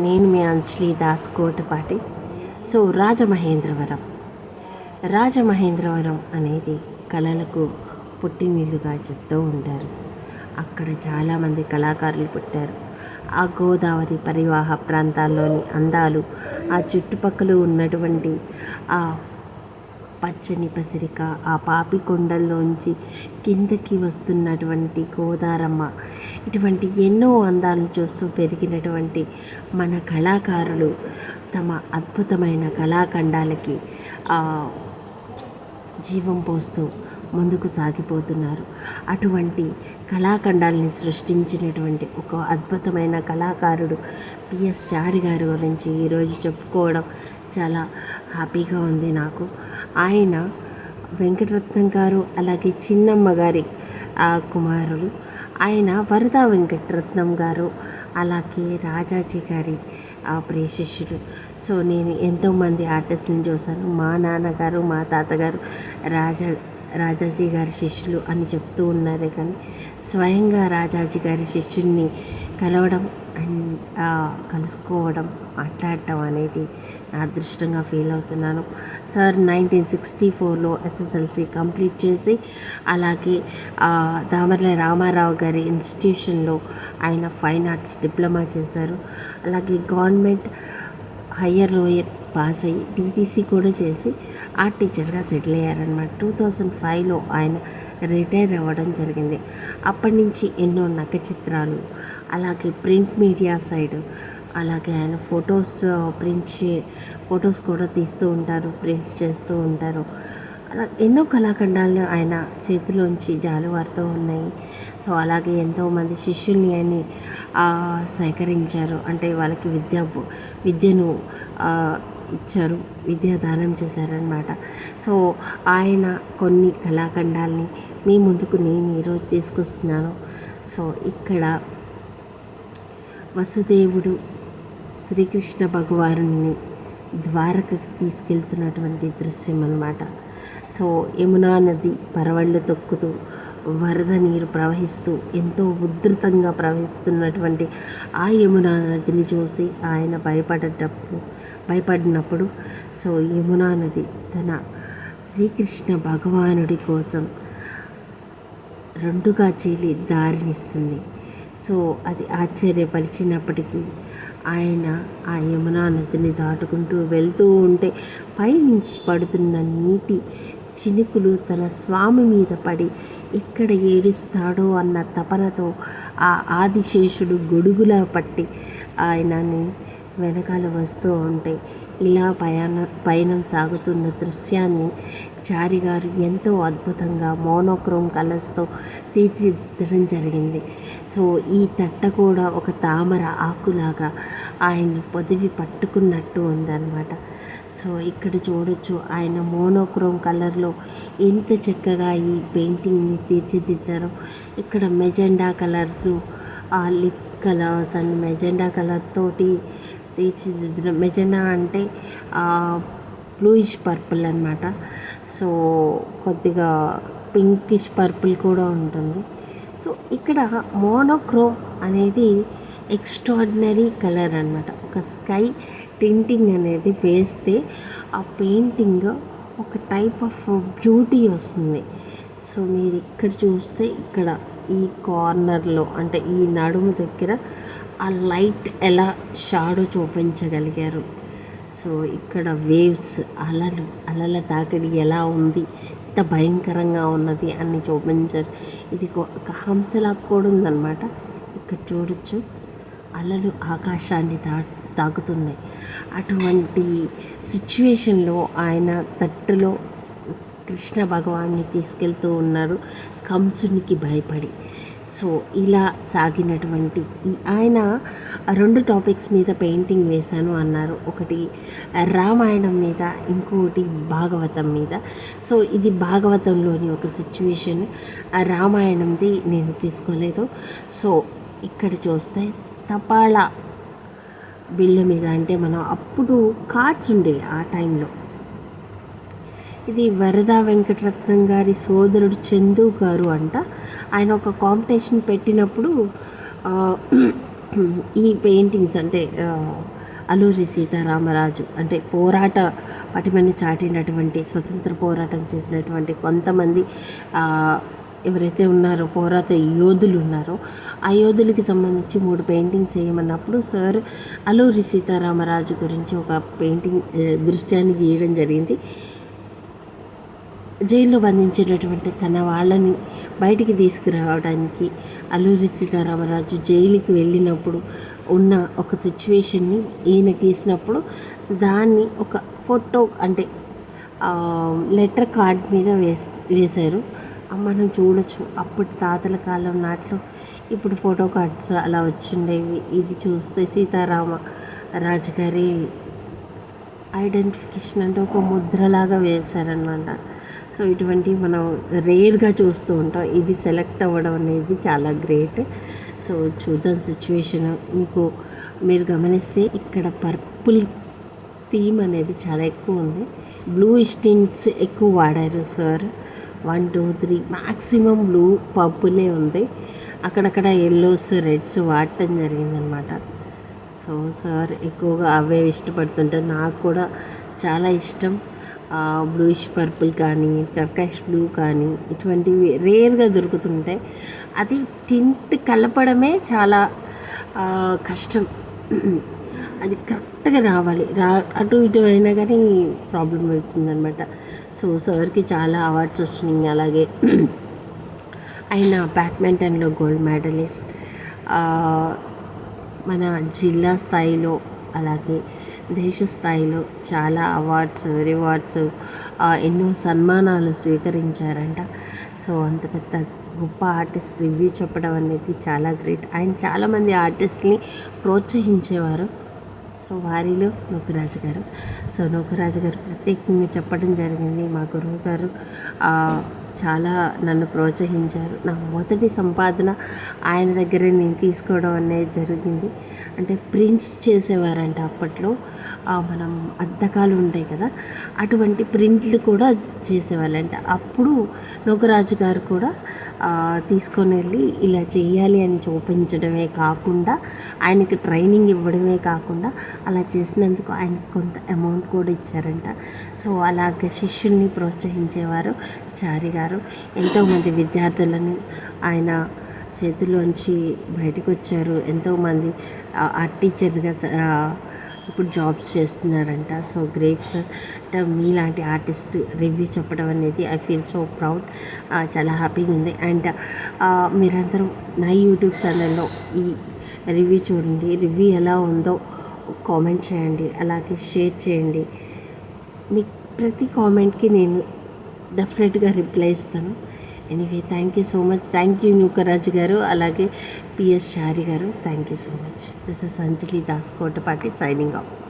నేను మీ అంజలి దాస్ కోటపాటి. సో రాజమహేంద్రవరం. రాజమహేంద్రవరం అనేది కళలకు పుట్టినీళ్ళుగా చెప్తూ ఉంటారు. అక్కడ చాలామంది కళాకారులు పుట్టారు. ఆ గోదావరి పరివాహ ప్రాంతాల్లోని అందాలు ఆ చుట్టుపక్కల ఉన్నటువంటి ఆ పచ్చని పసిరిక ఆ పాపి కొండల్లోంచి కిందకి వస్తున్నటువంటి గోదారమ్మ. ఇటువంటి ఎన్నో అందాలను చూస్తూ పెరిగినటువంటి మన కళాకారులు తమ అద్భుతమైన కళాఖండాలకి జీవం పోస్తూ ముందుకు సాగిపోతున్నారు. అటువంటి కళాఖండాలని సృష్టించినటువంటి ఒక అద్భుతమైన కళాకారుడు పిఎస్ చారి గారి గురించి ఈరోజు చెప్పుకోవడం చాలా హ్యాపీగా ఉంది నాకు. ఆయన వెంకటరత్నం గారు అలాగే చిన్నమ్మ గారి ఆ కుమారుడు ఆయన వరదా వెంకటరత్నం గారు అలాగే రాజాజీ గారి ఆ ప్రియ శిష్యులు సో నేను ఎంతోమంది ఆర్టిస్టులను చూశాను. మా నాన్నగారు మా తాతగారు రాజా రాజాజీ గారి శిష్యులు అని చెప్తూ ఉన్నారే కానీ స్వయంగా రాజాజీ గారి శిష్యుల్ని కలవడం అండ్ కలుసుకోవడం మాట్లాడటం అనేది నా అదృష్టంగా ఫీల్ అవుతున్నాను. సార్ నైన్టీన్ సిక్స్టీ ఫోర్లో ఎస్ఎస్ఎల్సి కంప్లీట్ చేసి అలాగే దామర్ల రామారావు గారి ఇన్స్టిట్యూషన్లో ఆయన ఫైన్ ఆర్ట్స్ డిప్లొమా చేశారు. అలాగే గవర్నమెంట్ హయ్యర్ లోయర్ పాస్ అయ్యి టీటీసీ కూడా చేసి ఆర్ట్ టీచర్గా సెటిల్ అయ్యారనమాట టూ థౌజండ్ ఫైవ్లో ఆయన రిటైర్ అవ్వడం జరిగింది. అప్పటి నుంచి ఎన్నో నక్క చిత్రాలు అలాగే ప్రింట్ మీడియా సైడ్ అలాగే ఆయన ఫొటోస్ ప్రింట్ చే ఫొటోస్ కూడా తీస్తూ ఉంటారు ప్రింట్స్ చేస్తూ ఉంటారు. అలా ఎన్నో కళాఖండాలు ఆయన చేతిలోంచి జాలువారుతూ ఉన్నాయి. సో అలాగే ఎంతోమంది శిష్యుల్ని ఆయన సేకరించారు. అంటే వాళ్ళకి విద్య విద్యను ఇచ్చారు విద్యాదానం చేశారనమాట సో ఆయన కొన్ని కళాఖండాల్ని మీ ముందుకు నేను ఈరోజు తీసుకొస్తున్నాను. సో ఇక్కడ వసుదేవుడు శ్రీకృష్ణ భగవానుని ద్వారకకి తీసుకెళ్తున్నటువంటి దృశ్యం అన్నమాట. సో యమునా నది పరవళ్ళు తొక్కుతూ వరద నీరు ప్రవహిస్తూ ఎంతో ఉధృతంగా ప్రవహిస్తున్నటువంటి ఆ యమునా నదిని చూసి ఆయన భయపడేటప్పుడు భయపడినప్పుడు సో యమునా నది తన శ్రీకృష్ణ భగవానుడి కోసం రెండుగా చీలి దారినిస్తుంది. సో అది ఆశ్చర్యపరిచినప్పటికీ ఆయన ఆ యమునా నదిని దాటుకుంటూ వెళ్తూ ఉంటే పైనుంచి పడుతున్న నీటి చినుకులు తన స్వామి మీద పడి ఇక్కడ ఏడుస్తాడో అన్న తపనతో ఆ ఆదిశేషుడు గొడుగులా పట్టి ఆయనని వెనకాల వస్తూ ఉంటే ఇలా పయాణ పయనం సాగుతున్న దృశ్యాన్ని చారి గారు ఎంతో అద్భుతంగా మోనోక్రోమ్ కలర్స్తో తీర్చిదిద్దడం జరిగింది. సో ఈ తట్ట కూడా ఒక తామర ఆకులాగా ఆయన్ని పొదివి పట్టుకున్నట్టు ఉందన్నమాట. సో ఇక్కడ చూడొచ్చు ఆయన మోనోక్రోమ్ కలర్లో ఎంత చక్కగా ఈ పెయింటింగ్ని తీర్చిదిద్దారో ఇక్కడ మెజెండా కలర్లు ఆ lip colours and magenta colour తోటి తీర్చిదిద్దడం. మెజెండా అంటే బ్లూయిష్ పర్పుల్ అనమాట సో కొద్దిగా పింకిష్ పర్పుల్ కూడా ఉంటుంది. సో ఇక్కడ మోనోక్రోమ్ అనేది ఎక్స్ట్రాడినరీ కలర్ అనమాట ఒక స్కై టింటింగ్ అనేది వేస్తే ఆ పెయింటింగ్ ఒక టైప్ ఆఫ్ బ్యూటీ వస్తుంది. సో మీరు ఇక్కడ చూస్తే ఇక్కడ ఈ కార్నర్లో అంటే ఈ నడుము దగ్గర ఆ లైట్ ఎలా షాడో చూపించగలిగారు? సో ఇక్కడ వేవ్స్ అలలు అలల తాకిడి ఎలా ఉంది? ఎంత భయంకరంగా ఉన్నది అని చూపించారు. ఇది ఒక- ఒక హంసలా కూడా ఉందన్నమాట. ఇక్కడ చూడొచ్చు. అలలు ఆకాశాన్ని దా తాకుతున్నాయి. అటువంటి సిచ్యువేషన్లో ఆయన తట్టులో కృష్ణ భగవాన్ని తీసుకెళ్తూ ఉన్నారు. కంసునికి భయపడి. సో ఇలా సాగినటువంటి ఈ ఆయన రెండు టాపిక్స్ మీద పెయింటింగ్ వేశాను అన్నారు. ఒకటి రామాయణం మీద ఇంకోటి భాగవతం మీద. సో ఇది భాగవతంలోని ఒక సిచ్యువేషన్. రామాయణంది నేను తీసుకోలేదు. సో ఇక్కడ చూస్తే తపాలా బిళ్ళ మీద అంటే మనం అప్పుడు కార్డ్స్ ఉండేవి ఆ టైంలో. ఇది వరదా వెంకటరత్నం గారి సోదరుడు చందు గారు అంట. ఆయన ఒక కాంపిటీషన్ పెట్టినప్పుడు ఈ పెయింటింగ్స్ అంటే అల్లూరి సీతారామరాజు అంటే పోరాట పటిమని చాటినటువంటి స్వతంత్ర పోరాటం చేసినటువంటి కొంతమంది ఎవరైతే ఉన్నారో పోరాట యోధులు ఉన్నారో ఆ యోధులకి సంబంధించి మూడు పెయింటింగ్స్ వేయమన్నప్పుడు సార్ అల్లూరి సీతారామరాజు గురించి ఒక పెయింటింగ్ దృశ్యాన్ని గీయడం జరిగింది. జైల్లో బంధించినటువంటి తన వాళ్ళని బయటికి తీసుకురావడానికి అల్లూరి సీతారామరాజు జైలుకి వెళ్ళినప్పుడు ఉన్న ఒక సిచ్యువేషన్ని ఈయన గీసినప్పుడు దాన్ని ఒక ఫోటో అంటే లెటర్ కార్డ్ మీద వేస్ వేశారు. మనం చూడొచ్చు. అప్పుడు తాతల కాలం నాట్లో ఇప్పుడు ఫోటో కార్డ్స్ అలా వచ్చిండేవి. ఇది చూస్తే సీతారామ రాజుగారి ఐడెంటిఫికేషన్ అంటే ఒక ముద్రలాగా వేశారనమాట సో ఇటువంటివి మనం రేర్గా చూస్తూ ఉంటాం. ఇది సెలెక్ట్ అవ్వడం అనేది చాలా గ్రేట్. సో చూద్దాం సిచ్యువేషన్. మీకు మీరు గమనిస్తే ఇక్కడ పర్పుల్ థీమ్ అనేది చాలా ఎక్కువ ఉంది. బ్లూ స్టింట్స్ ఎక్కువ వాడారు sir. One two three maximum blue పర్పులే ఉంది. అక్కడక్కడ ఎల్లోస్ రెడ్స్ వాడటం జరిగిందనమాట సో సార్ ఎక్కువగా అవే ఇష్టపడుతుంటే నాకు కూడా చాలా ఇష్టం. బ్లూయిష్ పర్పుల్ కానీ టర్కాష్ బ్లూ కానీ ఇటువంటివి రేర్గా దొరుకుతుంటాయి. అది టింట్ కలపడమే చాలా కష్టం. అది కరెక్ట్గా రావాలి. రా అటు ఇటు అయినా కానీ ప్రాబ్లం అవుతుందనమాట సో సార్కి చాలా అవార్డ్స్ వచ్చినాయి. అలాగే ఆయన బ్యాడ్మింటన్లో గోల్డ్ మెడలిస్ట్ మన జిల్లా స్థాయిలో అలాగే దేశ స్థాయిలో చాలా అవార్డ్స్ రివార్డ్స్ ఎన్నో సన్మానాలు స్వీకరించారంట. సో అంత పెద్ద గొప్ప ఆర్టిస్ట్ రివ్యూ చెప్పడం అనేది చాలా గ్రేట్ ఆయన చాలామంది ఆర్టిస్ట్ని ప్రోత్సహించేవారు. సో వారిలో నూకరాజు గారు. సో నూకరాజు గారు ప్రత్యేకంగా చెప్పడం జరిగింది. మా గురువు గారు చాలా నన్ను ప్రోత్సహించారు. నా మొదటి సంపాదన ఆయన దగ్గరే నేను తీసుకోవడం అనేది జరిగింది. అంటే ప్రింట్స్ చేసేవారంట అప్పట్లో. మనం అద్దకాలు ఉంటాయి కదా అటువంటి ప్రింట్లు కూడా చేసేవాళ్ళంట. అప్పుడు నూకరాజు గారు కూడా తీసుకొని వెళ్ళి ఇలా చేయాలి అని చూపించడమే కాకుండా ఆయనకి ట్రైనింగ్ ఇవ్వడమే కాకుండా అలా చేసినందుకు ఆయనకు కొంత అమౌంట్ కూడా ఇచ్చారంట. సో అలాగే శిష్యుల్ని ప్రోత్సహించేవారు. చారి గారు ఎంతోమంది విద్యార్థులను ఆయన చేతిలోంచి బయటకు వచ్చారు ఎంతోమంది ఆర్ట్ టీచర్గా ఇప్పుడు జాబ్స్ చేస్తున్నారంట. So great sir. అంటే మీలాంటి ఆర్టిస్ట్ రివ్యూ చెప్పడం అనేది ఐ ఫీల్ సో ప్రౌడ్. చాలా హ్యాపీగా ఉంది. అండ్ మీరందరూ నా యూట్యూబ్ ఛానల్లో ఈ రివ్యూ చూడండి. రివ్యూ ఎలా ఉందో కామెంట్ చేయండి. అలాగే షేర్ చేయండి. మీ ప్రతి కామెంట్కి నేను డెఫినెట్గా రిప్లై ఇస్తాను. Anyway thank you so much thank you Nukaraju garu అలాగే PS Chari garu. Thank you so much this is Anjali Das Kotapati signing off